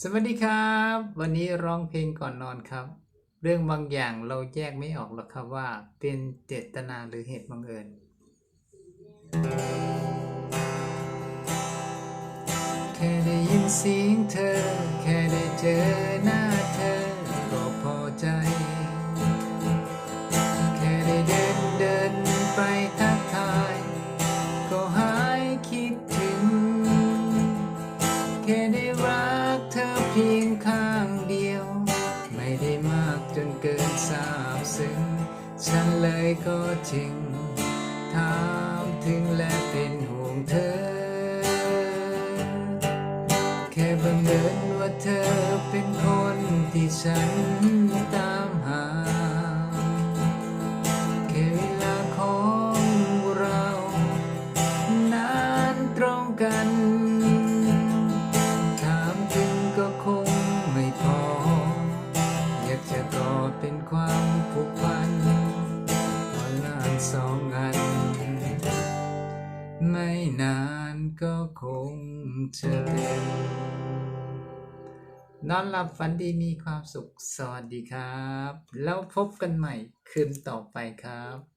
สวัสดีครับ วันนี้ร้องเพลงก่อนนอนครับ เรื่องบางอย่างเราแยกไม่ออกหรอกครับว่า เป็นเจตนาหรือเหตุบังเอิญแค่ได้ยินเสียงเธอ แค่ได้เจอหน้าเธอก็พอใจ แค่ได้เดินเดินไปทักทาย ก็หายคิดถึง แค่ได้รัก เพียงข้างเดียว ไม่ได้มากจนเกินสาบซึ้งฉันเลยก็จริงถามถึงและเป็นห่วงเธอ แค่บังเอิญว่าเธอเป็นคนที่ฉันตามหา แค่เวลาของเรานานตรงกัน สองอัน ไม่นานก็คงจะเป็นนอนหลับฝันดีมีความสุข สวัสดีครับ แล้วพบกันใหม่คืนต่อไปครับ